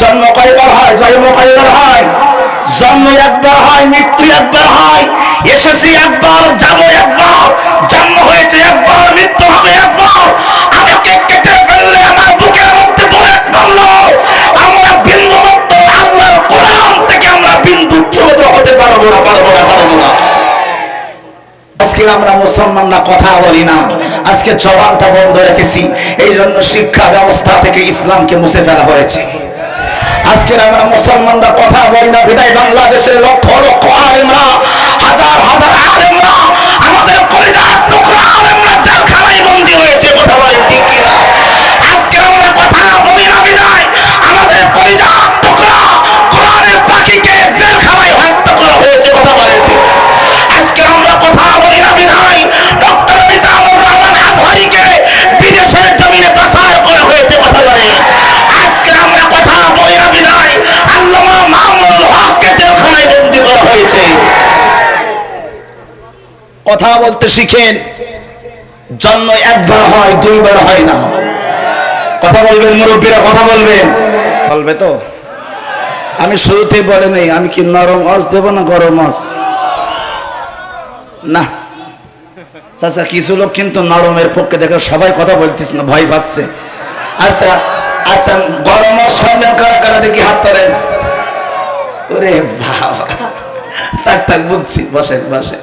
জন্ম কয়বার হয়? জন্ম কয়বার হয়? জন্ম একবার হয়, মৃত্যু একবার হয়, এসেছি একবার, যাব একবার, জন্ম হয়েছে একবার, মৃত্যু হবে একবার। আমাকে কেটে ফেললে আমার বুকের মধ্যে বলে ফেলল আমরা বিন্দু মাত্র আল্লাহর কোরআন থেকে আমরা বিন্দু ছোট হতে পারব না পারব না পারব না। আজকে আমরা মুসলমানরা কথা বলি না। আজকে জবানটা বন্ধ রেখেছি। এই জন্য শিক্ষা ব্যবস্থা থেকে ইসলামকে মুছে ফেলা হয়েছে। আজকের আমরা মুসলমানরা কথা বলি না। বিদায় বাংলাদেশের লক্ষ লক্ষ আলেমরা হাজার হাজার আলেমরা কথা বলতে শিখেন, জন্ম একবার হয়, দুইবার হয় না। কথা বলবেন মুরব্বীরা, কথা বলবেন। বলবে তো? আমি শুরুতে বলে নেই, আমি কি নরম অস দেবো না গরম অস না। চাচা, কিছু লোক কিন্তু নরমের পক্ষে দেখে সবাই কথা বলতিস না, ভয় পাচ্ছে। আচ্ছা আচ্ছা গরম সামনে কারা কারা দেখি হাত ধরেন? ওরে বাবা তাক তাক বুঝছি, বসেন বসেন।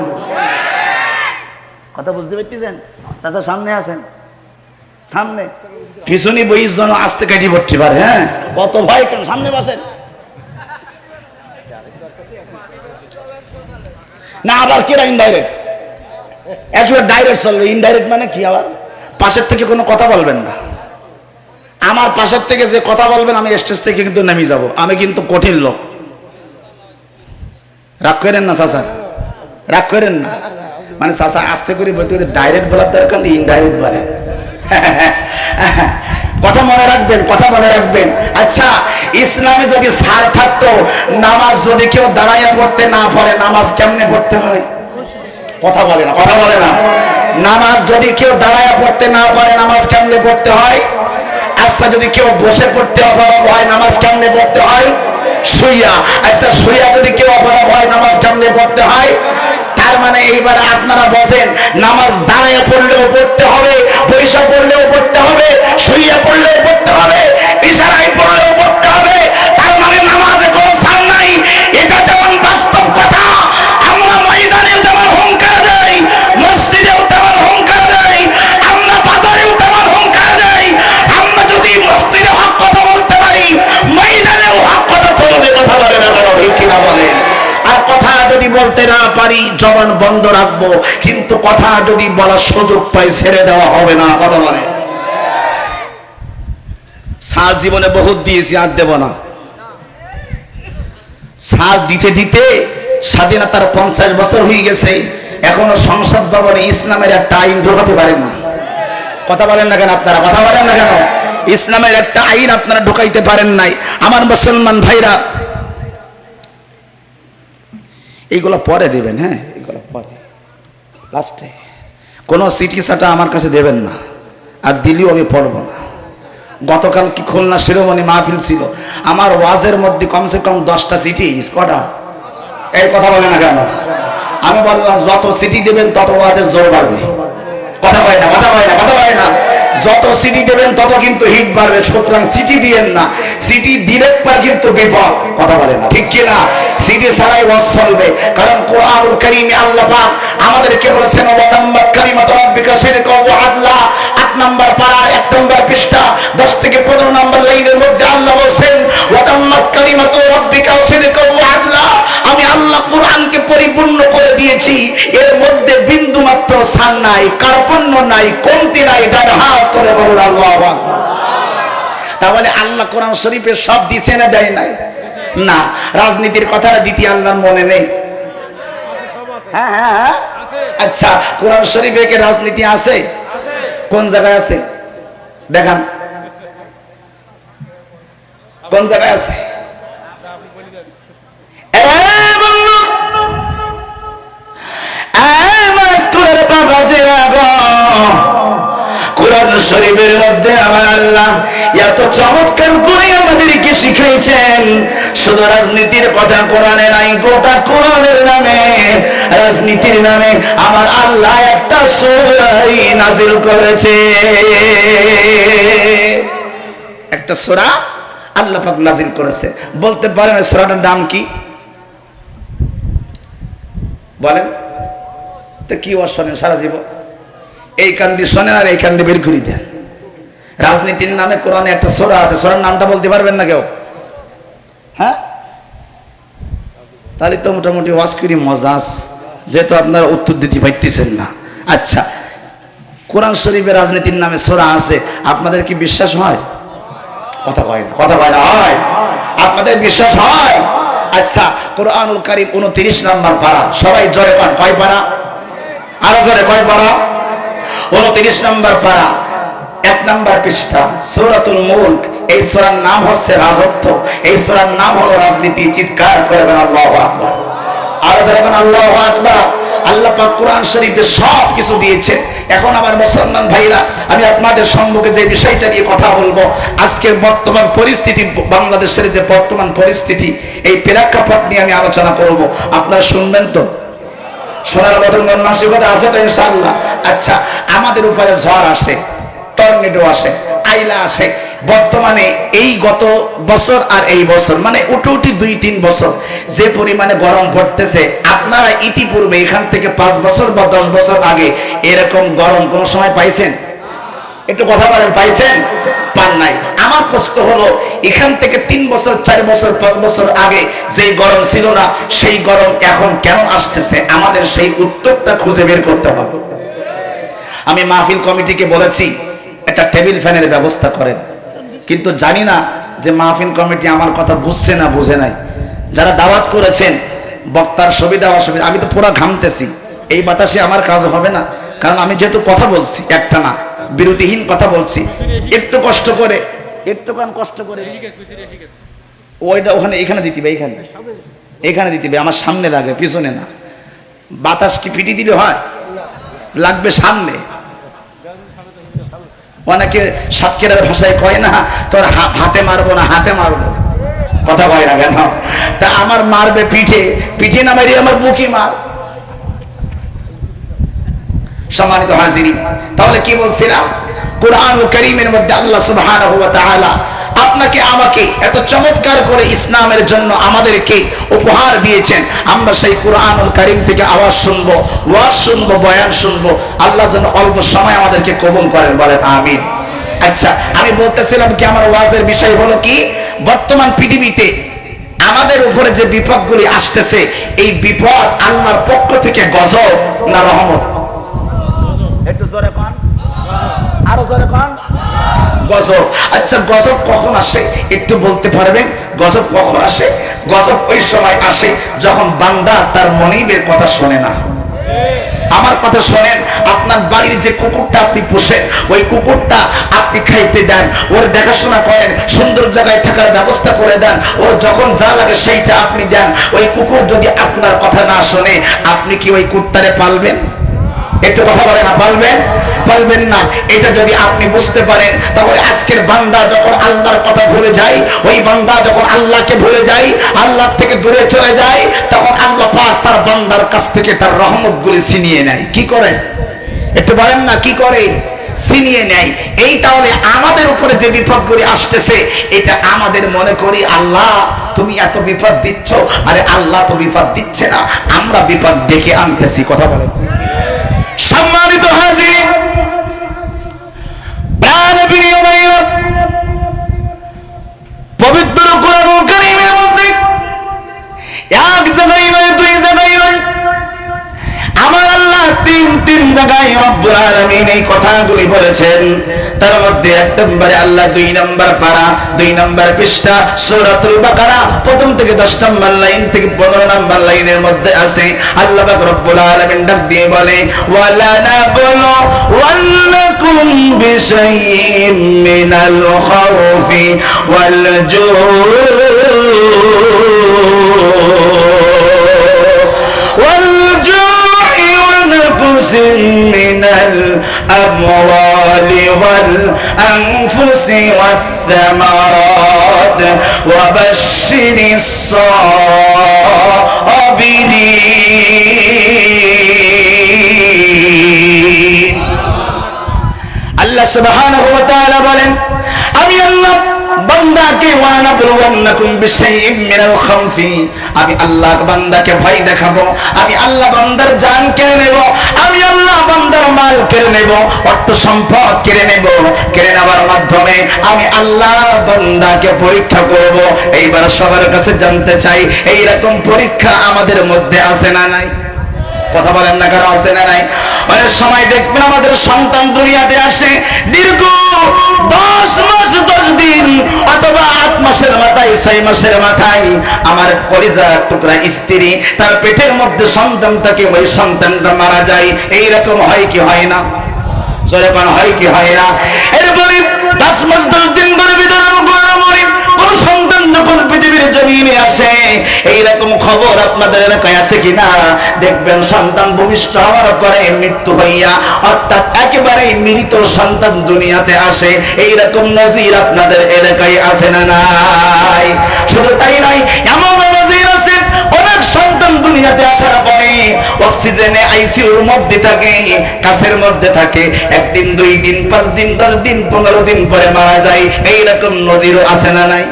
কথা বুঝতে পারতেছেন? চাচা সামনে আসেন। সামনে। পিছনে বইস জন আসতে কাটি ভর্তি পারে হ্যাঁ? কত ভয় কেন? সামনে বসেন। না আবার কিরা ইনডাইরেক্ট একবার ডাইরেক্ট চলবে ইনডাইরেক্ট মানে কি আবার? পাশের থেকে কোনো কথা বলবেন না। আমার পাশের থেকে যে কথা বলবেন আমি স্টেজ থেকে কিন্তু নেমে যাব। আমি কিন্তু কঠিন লোক। রাগ করেন না চাচা? রাগ করেন না? মানে চাচা আস্তে করে বলতে বলতে ডাইরেক্ট বলার দরকার নেই ইনডাইরেক্ট বলে। কথা মনে রাখবেন, কথা মনে রাখবেন। আচ্ছা ইসলামে যদি সার থাকতো, নামাজ যদি কেউ দাঁড়াইয়া পড়তে না পারে, নামাজ কেমনে পড়তে হয়? কথা বলে না, কথা বলে না। নামাজ যদি কেউ দাঁড়াইয়া পড়তে না পারে, নামাজ কেমনে পড়তে হয়? আচ্ছা যদি কেউ বসে পড়তে অভাব হয়, নামাজ কেমনে পড়তে হয়? শুইয়া। আচ্ছা শুইয়া যদি কেউ অভাব হয়, নামাজ কেমনে পড়তে হয়? তার মানে এইবারে আপনারা বসেন নামাজ দাঁড়ায় পড়লেও পড়তে হবে পয়সা পড়লেও পড়তে হবে পারি, জবান বন্ধ রাখব। কিন্তু কথা যদি বলার সুযোগ পাই, ছেড়ে দেওয়া হবে না, কথা বলে। সার জীবনে বহুত দিয়েছি, আর দেব না। সার দিতে দিতে স্বাধীনতার পঞ্চাশ বছর হয়ে গেছে। এখনও সংসদ ভবনে ইসলামের একটা আইন ঢোকাতে পারেন না। কথা বলেন না কেন আপনারা? কথা বলেন না কেন? ইসলামের একটা আইন আপনারা ঢোকাইতে পারেন নাই। আমার মুসলমান ভাইরা এইগুলো পরে দেবেন হ্যাঁ? এইগুলো পরে। লাস্টে কোনো সিটি সাটা আমার কাছে দেবেন না, আর দিলেও আমি পড়ব না। গতকাল কি খুলনা শিরোমণি মাহফিল ছিল? আমার ওয়াজের মধ্যে কমসে কম দশটা সিটি, কটা? এই কথা বলে না কেন? আমি বললাম, যত সিটি দেবেন, তত ওয়াজের জোর বাড়বে। কথা বলে না, কথা বলে না, কথা বলে না। যত সিটি দেবেন, তত কিন্তু হিট বাড়বে। সুতরাং সিটি দিয়েন না। সিটি দিলে পর কিন্তু বিপদ কথা বলে না। ঠিক কিনা? সিটি ছাড়াই ওয়াজ চলবে। কারণ কোরআনুল কারীমে আল্লাহ পাক আমাদেরকে বলেছেন, ওয়াতাম্মাত কালিমাত রাব্বিকা সিদকা ওয়া আদলা। আট নম্বর পারার এক নম্বর পৃষ্ঠা, দশ থেকে পনেরো নম্বর লাইনের মধ্যে আল্লাহ বলছেন, ওয়াতাম্মাত কালিমাত রাব্বিকা সিদকা ওয়া আদলা। আমি আল্লাহ কোরআনকে পরিপূর্ণ করে দিয়েছি। এর মধ্যে বিন্দু মাত্র সান নাই, কার্পণ্য নাই, কমতি নাই ডান হাত তুলে বলুন আল্লাহ তাহলে আল্লাহ কোরআন শরীফে সব দিছে না দেয় নাই? না, রাজনীতির কথাটা দ্বিতীয় আল্লাহর মনে নেই। হ্যাঁ হ্যাঁ হ্যাঁ। আচ্ছা কোরআন শরীফে কি রাজনীতি আছে? কোন জায়গায় আছে? দেখান। কোন জায়গায় আছে? শরীফের মধ্যে আমার আল্লাহ এত চমৎকার করে আমাদেরকে শিখিয়েছেন। শুধু রাজনীতির কথা কোরআনে নাই, গোটা কোরআনের নামে। রাজনীতির নামে আমার আল্লাহ একটা সুরাই নাজিল করেছে। একটা সোরা আল্লাহ পাক নাজিল করেছে। বলতে পারেন সোরাটার নাম কি? বলেন। তো কি ওর শোনেন সারা জীবন? এই কান দিয়ে শোনেন আর এই কান দিয়ে বের করে দেন। রাজনীতির নামে কোরআনে একটা সোরা আছে, সোরার নামটা বলতে পারবেন না কেউ? হ্যাঁ? তাহলে তো মোটামুটি ওয়াজ করি, মজা আছে। যেহেতু আপনারা উত্তর দিতে পারতেছেন না। আচ্ছা কোরআন শরীফের রাজনীতির নামে সোরা আছে, আপনাদের কি বিশ্বাস হয়? কথা কয় না, কথা কয় না, হয়। আপনাদের বিশ্বাস হয়? আচ্ছা কোরআনুল কারিম উনত্রিশ নাম্বার পারা, সবাই জোরে পান কয় পারা? আরও জোরে কয় পারা? উনত্রিশ নম্বর পারা, এক নম্বর পৃষ্ঠা, সূরাতুল মুলক। এই সূরার নাম হচ্ছে রাজত্ব। এই সূরার নাম হলো রাজনীতি, চিৎকার করে বলেন আল্লাহু আকবার। আরও বলেন আল্লাহু আকবার। আল্লাহ পাক কোরআন শরীফে সব কিছু দিয়েছে। এখন আমার মুসলমান ভাইরা, আমি আপনাদের সম্মুখে যে বিষয়টা নিয়ে কথা বলব, আজকের বর্তমান পরিস্থিতি, বাংলাদেশের যে বর্তমান পরিস্থিতি, এই প্রেক্ষাপট নিয়ে আমি আলোচনা করব। আপনারা শুনবেন তো? শোনার মতন মন মানসিকতা আছে তো ইনশাআল্লাহ। আচ্ছা আমাদের উপরে ঝড় আসে, টর্নেডো আসে, আইলা আসে। বর্তমানে এই গত বছর আর এই বছর মানে উঠুটি দুই তিন বছর যে পরিমাণে গরম পড়তেছে, আপনারা ইতিপূর্বে এখান থেকে পাঁচ বছর বা দশ বছর আগে এরকম গরম কোন সময় পাইছেন? একটু কথা বলেন, পাইছেন? পান নাই। আমার প্রশ্ন হলো, এখান থেকে তিন বছর, চার বছর, পাঁচ বছর আগে যেই গরম ছিল না, সেই গরম এখন কেন আসতেছে? আমাদের সেই উত্তরটা খুঁজে বের করতে হবে। আমি মাহফিল কমিটিকে বলেছি, একটা টেবিল ফ্যানের ব্যবস্থা করেন। কিন্তু জানি না যে মাহফিল কমিটি আমার কথা বুঝছে না বুঝে নাই। যারা দাওয়াত করেছেন, বক্তার সুবিধা, অসুবিধা, আমি তো পুরো ঘামতেছি। এই বাতাসে আমার কাজ হবে না। কারণ আমি যেহেতু কথা বলছি, একটা না। বিরতিহীন কথা বলছি। একটু কষ্ট করে। একটু কান কষ্ট করে। ওইটা ওখানে এখানে দিতে হবে এইখানে এখানে দিতে হবে আমার সামনে লাগে পিছনে না। বাতাস কি পিটি দিলে হয়? লাগবে সামনে। অনেকে সাতক্ষীরার ভাষায় কয় না তোর হাতে মারবো না হাতে মারবো। কথা কয় না কেন? তা আমার মারবে পিঠে পিঠে না মারি আমার বুকি মার। সম্মানিত হাজিরি তাহলে কি বলছিলাম? কোরআন করিমের মধ্যে আল্লাহ তাআলা আপনাকে আমাকে এত চমৎকার করে ইসলামের জন্য আমাদেরকে উপহার দিয়েছেন। আমরা সেই কোরআনুল কারিম থেকে আওয়াজ শুনব, ওয়াজ শুনব, বয়ান শুনব। আল্লাহ যেন অল্প সময় আমাদেরকে কবুল করেন, বলেন আমিন। আচ্ছা আমি বলতেছিলাম কি আমার ওয়াজের বিষয় হলো কি? বর্তমান পৃথিবীতে আমাদের উপরে যে বিপদগুলি আসতেছে, এই বিপদ আল্লাহর পক্ষ থেকে গজব না রহমত? একটু জোরে পান আরও জোরে পান গজব। আচ্ছা গজব কখন আসে একটু বলতে পারবেন? গজব কখন আসে? গজব ওই সময় আসে যখন বান্দা তার মনিবের কথা শোনে না। আমার কথা শোনেন, আপনার বাড়ির যে কুকুরটা আপনি পোষেন, ওই কুকুরটা আপনি খাইতে দেন, ওর দেখাশোনা করেন, সুন্দর জায়গায় থাকার ব্যবস্থা করে দেন, ওর যখন যা লাগে সেইটা আপনি দেন। ওই কুকুর যদি আপনার কথা না শোনে, আপনি কি ওই কুত্তারে পালবেন? একটু কথা বলে না পালবেন পালবেন না, এটা যদি আপনি বুঝতে পারেন, তাহলে আজকের বান্দা যখন আল্লাহর কথা ভুলে যায়, ওই বান্দা যখন আল্লাহকে ভুলে যায়, আল্লাহ থেকে দূরে চলে যায়, তখন আল্লাহ পাক তার বান্দার কাছ থেকে তার রহমত গুলি ছিনিয়ে নেয়। কি করে? একটু বলেন না, কি করে? ছিনিয়ে নেয়। এই তাহলে আমাদের উপরে যে বিপদগুলি আসতেছে, এটা আমাদের মনে করি, আল্লাহ, তুমি এত বিপদ দিচ্ছ, আরে আল্লাহ তো বিপদ দিচ্ছে না, আমরা বিপদ ডেকে আনতেছি। কথা বলেন। সম্মানিত হাজির প্রাণ প্রিয় পবিত্র কোরআন কারীমের মধ্যে এক জায়গায় নয় দুই জায়গায় তিন তিন জায়গায় রব্বুল আলামিন এই কথাগুলি বলেছেন। তার মধ্যে এক নম্বরে আল্লাহ, দুই নম্বর পারা, দুই নম্বর পৃষ্ঠা, সূরাতুল বাকারা, প্রথম থেকে 10 নম্বর লাইন থেকে 15 নম্বর লাইনের মধ্যে আছে। আল্লাহ পাক রব্বুল আলামিন ডাক দিয়ে বলে ওয়ালা নাবলু ওয়ান্নাকুম বিশাইইন মিনাল খাউফি ওয়াল জুউ ونقص من الأموال والأنفس والثمرات وبشر الصابرين আল্লাহ সুবহানাহু ওয়া তাআলা বলেন আমি আল্লাহ বান্দাকে মিনাল খাউফি। আমি আল্লাহ বান্দাকে ভয় দেখাবো, আমি আল্লাহ বান্দার জান কেড়ে নেব, আমি আল্লাহ বান্দার মাল কেড়ে নেব, অর্থ সম্পদ কেড়ে নেব, কেড়ে নেওয়ার মাধ্যমে আমি আল্লাহ বান্দাকে পরীক্ষা করব। এইবার সবার কাছে জানতে চাই এই রকম পরীক্ষা আমাদের মধ্যে আছে না নাই? কথা বলেন না কারও আছে না নাই? অনেক সময় দেখবেন আমাদের সন্তান দুনিয়াতে আসে দীর্ঘ দশ মাস, দশ দিন অথবা আট মাসের মাথায়, ছয় মাসের মাথায় আমার কলিজা টুকরা স্ত্রী তার পেটের মধ্যে সন্তান থাকে, ওই সন্তানটা মারা যায়। এই রকম হয় কি হয় না? জোরে হয় কি হয় না? এরপরে খবর আপনাদের এলাকায় আছে কিনা? দেখবেন সন্তান ভূমিষ্ঠ হওয়ার পরে মৃত্যু হইয়া অর্থাৎ একেবারে মৃত সন্তান দুনিয়াতে আসে। এইরকম নজির আপনাদের এলাকায় আছে না নাই? শুধু তাই নয়, এমন নজির আছে, অনেক সন্তান দুনিয়াতে আসার পরে অক্সিজেনে আইসিইউর মধ্যে থাকে, কাছের মধ্যে থাকে। একদিন, দুই দিন, পাঁচ দিন, দশ দিন, পনেরো দিন পরে মারা যায়। এইরকম নজিরও আছে না নাই?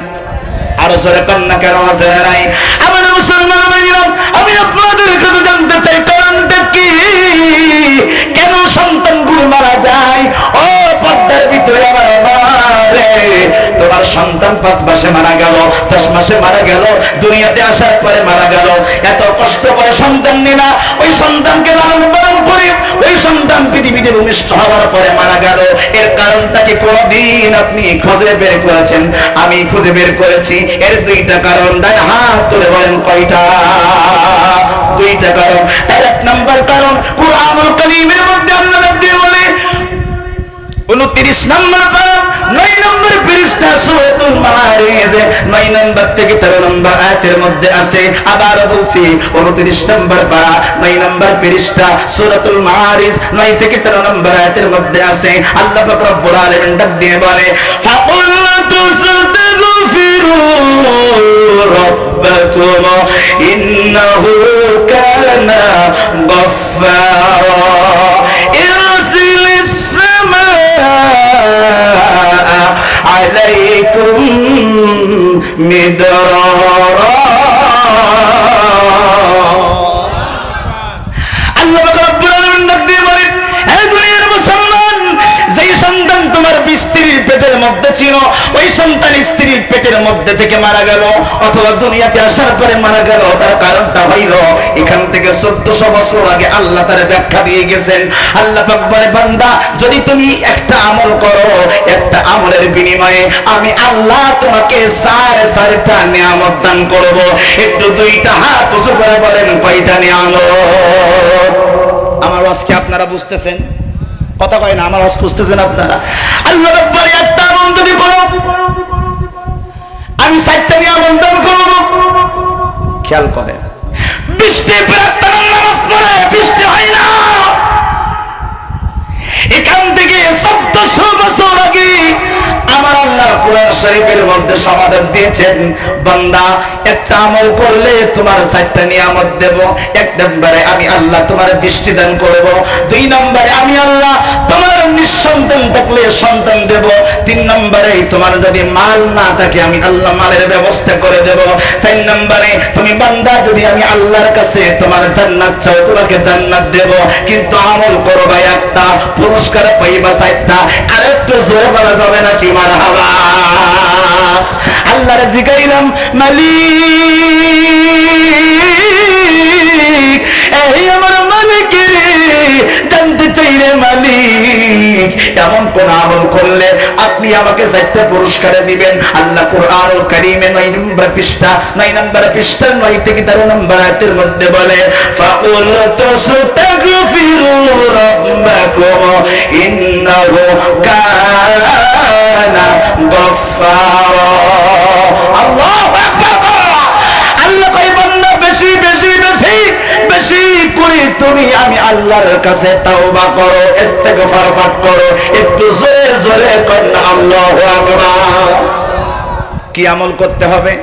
আরও সরে কন্যা কেন আছে নাই। আমার মুসলমান ভাইরা আমি আপনাদের কাছে জানতে চাই, কারণটা কি? কেন সন্তানগুলো মারা যায়? ও, পদ্মার ভিতরে আমার মারে তোমার সন্তান পাঁচ মাসে মারা গেল। মাসে মারা গেল, দুনিয়াতে আসার পরে মারা গেল। এত কষ্ট করে সন্তান নিলা ওই সন্তানকে লালন পালন করে, ওই সন্তান পৃথিবীতে ভূমিষ্ঠ হওয়ার পরে মারা গেল। এর কারণটা কি কোনদিন আপনি খুঁজে বের করেছেন? আমি খুঁজে বের করেছি। এর দুইটা কারণ, ডান হাত তুলে বলেন কয়টা? দুইটা কারণ। তার এক নম্বর কারণ, কুরআনুল কারীমের মধ্যে আল্লাহ দিয়ে বলে উনত্রিশ নম্বর পারা নয় নম্বর পৃষ্ঠা সূরাতুল মারিজ নয় নম্বর থেকে তেরো নম্বর আয়াতের মধ্যে আছে আবার বলছি উনত্রিশ নম্বর পারা নয় নম্বর পৃষ্ঠা সূরাতুল মারিজ নয় থেকে তেরো নম্বর আয়াতের মধ্যে আছে আল্লাহ পাক রব্বুল আলামিন ডাক দিয়ে বলে ফাকুল তুস্তাগফিরু ربكم إنه كان غفارا ارسل السماء عليكم مدرارا পেটের মধ্যে ছিল, ওই সন্তান স্ত্রীর পেটের মধ্যে থেকে মারা গেল, অথবা দুনিয়াতে আসার পরে মারা গেল, তার কারণটা হইল, এখান থেকে চোদ্দশো বছর আগে আল্লাহ তার ব্যাখ্যা দিয়ে গেছেন। আল্লাহ বলে, বান্দা, যদি তুমি একটা আমল করো, একটা আমলের বিনিময়ে আমি আল্লাহ তোমাকে সাড়ে চারটা নিয়ামত দান করব। একটু দুইটা হাত উঁচু করে বলেন, কয়টা নিয়ামত? আমার আজকে আপনারা বুঝতেছেন? কথা কয় না, আমার হজ খুঁজতেছেন আপনারা। আল্লাহ একটা আনন্দ করো আমি সাইডটা নিয়ে দান করব। খেয়াল করে বৃষ্টি নামাজ পড়ে, বৃষ্টি হয় না। এখান থেকে চোদ্দশো বছর আগে আমার আল্লাহ কোরআন শরীফের মধ্যে সমাধান দিয়েছেন, বান্দা, একটা আমল করলে তোমার চারটা নিয়ামত দেব। এক নম্বরে আমি আল্লাহ তোমার বৃষ্টি দান করব, দুই নম্বরে আমি আল্লাহ তোমার নিঃসন্তান থাকলে সন্তান দেব, তিন নম্বরে তোমার যদি মাল না থাকে, আমি আল্লাহ মালের ব্যবস্থা করে দেব। চার নম্বরে তুমি বান্দা, যদি আমি আল্লাহর কাছে তোমার জান্নাত চাও, তোমাকে জান্নাত দেব। কিন্তু আমল করবা একটা পুরস্কার পাইবা চারটা আর একটু জোরে বলা যাবে নাকি? মার হাবা আল্লাহর জিগাইলাম, মালিক, এই আমার মালিক। এমন কোন আমল করলে আপনি আমাকে চারটা পুরস্কারে দিবেন। আল্লাহ কোরআন কারিমে নয় নম্বর পৃষ্ঠা, নয় নম্বর পৃষ্ঠার নয় থেকে তেরো নম্বর আয়াতের মধ্যে বলে ফাকুল তাস্তাগফিরু রাব্বাকুম, ইন্নাহু কানা গফফারা। আল্লাহু আকবার আল্লাহ কই বান্দা বেশি বেশি বেশি বেশি করে তুমি আমি আল্লাহর কাছে তাওবা করো ইস্তেগফার পাঠ করো একটু জোরে জোরে করেন আল্লাহু আকবার। কি আমল করতে হবে?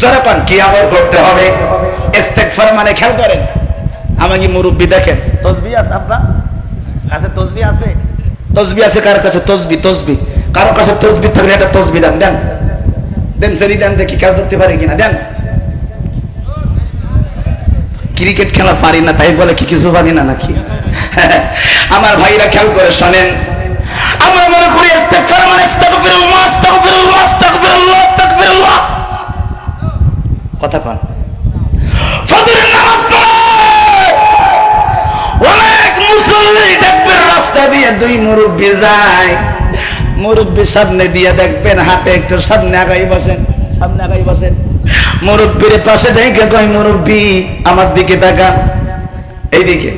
জোরে পান কি আমল করতে হবে? ইস্তেগফার মানে খেয়াল করেন আমাকে মুরব্বি দেখেন? তসবি আছে আপনার? কাছে তসবি আছে? তসবি আছে কার কাছে? তসবি তসবি। কারও কাছে তসবি থাকলে একটা তসবি দেন দেন। দেন সেরি দেন দেখি কাজ ধরতে পারে কিনা দেন। ক্রিকেট খেলা পারি না, তাই বলে কি কিছু পারি না নাকি? আমার ভাইরা খেয়াল করে শোনেন। আমরা মনে করি মানে কথা কন। দিয়ে দুই মুরব্বি যায়। মুরব্বি সামনে দিয়ে দেখবেন হাতে একটু সামনে আগাই বসেন, সামনে আগাই বসেন। মুরব্বির পাশে যাইকে কয়, মুরব্বি, আমার দিকে তাকান। এইদিকে।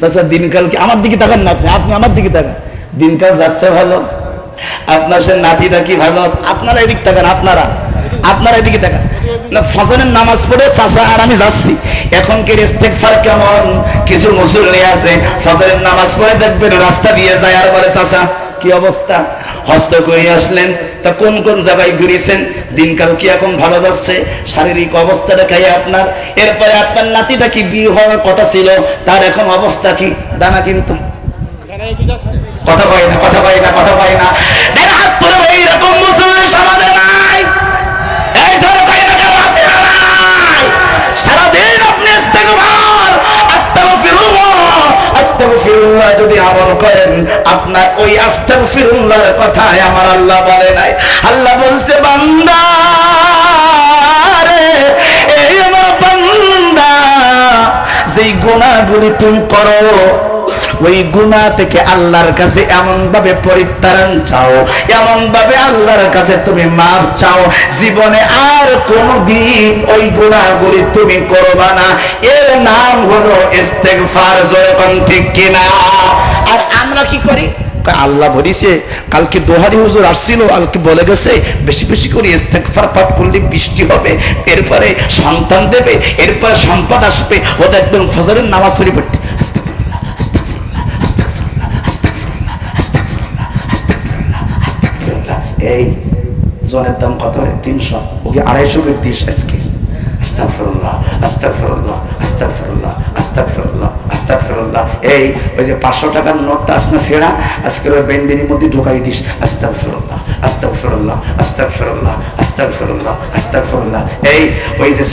চাচা দিনকাল কি আমার দিকে তাকান না আপনি? আপনি আমার দিকে তাকান। দিনকাল যাচ্ছে ভালো। আপনার সে নাতিটা কি ভালো আছে? আপনারা এদিক তাকান, আপনারা। আপনারা এদিকে তাকান। না, ফজরের নামাজ পড়ে চাচা আর আমি যাচ্ছি। এখন কি ইস্তেগফার কেমন? কিছু মুসল্লি আছে, ফজরের নামাজ পড়ে দেখবেন, রাস্তা দিয়ে যায় আর বলে, চাচা কি অবস্থা? হস্ত করে আসলেন। তা কোন কোন জায়গায় ঘুরেছেন? দিনকাল কি এখন ভালো যাচ্ছে? শারীরিক অবস্থাটা খাই আপনার? এরপরে আপনার নাতিটা কি বিয়ে হওয়ার কথা ছিল? তার এখন অবস্থা কি? দানা কিন্তু। কথা কয় না, কথা কয় না, কথা কয় না। আস্তাগফিরুল্লাহ যদি আমল করেন, আপনার ওই আস্তাগফিরুল্লাহর কথায় আমার আল্লাহ বলে নাই। আল্লাহ বলছে, বান্দা এই আমার বান্দা, যেই গুণাগুলি তুমি করো ওই গুনাহ থেকে আল্লাহর কাছে এমন ভাবে পরিত্রাণ চাও এমন ভাবে আল্লাহর কাছে তুমি মাফ চাও, জীবনে আর কোনদিন ওই গুনাহগুলি তুমি করবা না। এর নাম হলো ইস্তেগফার কোন ঠিক কিনা? আর আমরা কি করি? আল্লাহ বলিছে, কালকে দোহারি হুজুর আসছিল, কালকে বলে গেছে, বেশি বেশি করে ইস্তেগফার পাঠ করলে বৃষ্টি হবে, এরপরে সন্তান দেবে, এরপরে সম্পদ আসবে, ও দেখবেন ফজরের নামাজ পড়ি পড়তে আস্তাগফিরুল্লাহ, আস্তাগফিরুল্লাহ, আস্তাগফিরুল্লাহ, আস্তাগফিরুল্লাহ, আস্তাগফিরুল্লাহ, আস্তাগফিরুল্লাহ, আস্তাগফিরুল্লাহ। এই জনের দাম কত? তিনশো। ওকে আড়াইশো আজকে। আজকে ঢোকাই দিস। আস্তাগফিরুল্লাহ এই, ওই যে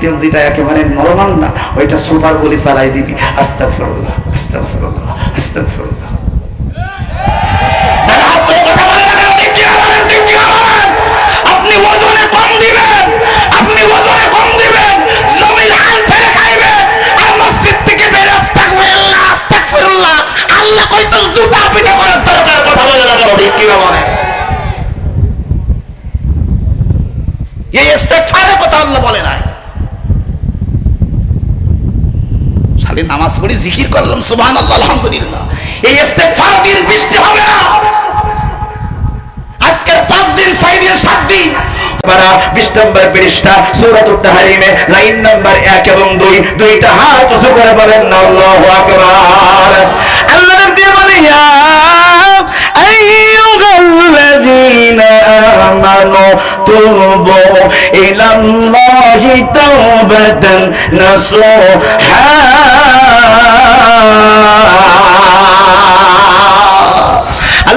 তেল যেটা একেবারে নরমাল না ওইটা সুপার বলি চালাই দিবি। আস্তাগফিরুল্লাহ আস্তাগফিরুল্লাহ আস্তাগফিরুল্লাহ। কেন? বলেন? এই ইস্তেগফারের কথা আল্লাহ বলে নাই খালি নামাজ পড়ি জিকির করলাম, সুবহানাল্লাহ, আলহামদুলিল্লাহ এই ইস্তেগফার দিন বৃষ্টি হবে না আজকের পাঁচ দিন, ছয় দিন, সাত দিন পারা বিশ নম্বর পৃষ্ঠা, সূরাতুত তাহরিমে লাইন নাম্বার এক এবং দুই, দুইটা হাত উঁচু করে বলেন, আল্লাহু আকবার আল্লাহ দিয়ে বলে ইয়া আইয়ুহাল্লাযীনা আমানু তুবু ইলাল্লাহি তাওবাতান নাসুহা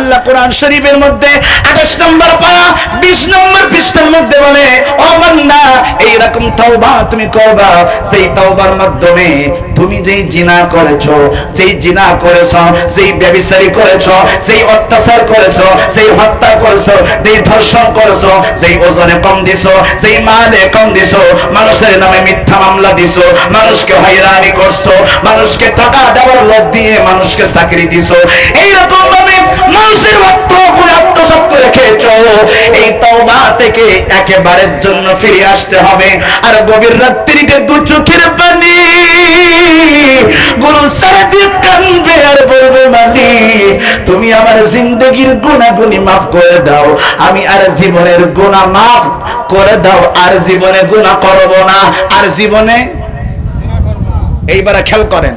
আল্লাহ কোরআন শরীফের মধ্যে আঠাশ নম্বর পারা, বিশ নম্বর পৃষ্ঠার মধ্যে বলে, ও বান্দা, এইরকম তওবা তুমি করবা। সেই তওবার মাধ্যমে তুমি যেই জিনা করেছ, যেই জিনা করেছ সেই ব্যভিচারী করেছ সেই অত্যাচার করেছ সেই হত্যা করেছ, যেই ধর্ষণ করেছ সেই ওজনে কম দিছো সেই মালে কম দিছো, মানুষের নামে মিথ্যা মামলা দিছো, মানুষকে হয়রানি করছ, মানুষকে টাকা দেওয়ার লোভ দিয়ে মানুষকে চাকরি দিছো। এইরকম ভাবে মানুষের এই তওবা থেকে একেবারের জন্য ফিরে আসতে হবে। আর গভীর রাত্রিতে দু চোখের পানি গুরু আর বলবে তুমি আমার জিন্দগির গুণাগুনি মাফ করে দাও। আমি আর জীবনের গুণা মাফ করে দাও। আর জীবনে গুণা করব না। আর জীবনে এইবারে খেয়াল করেন।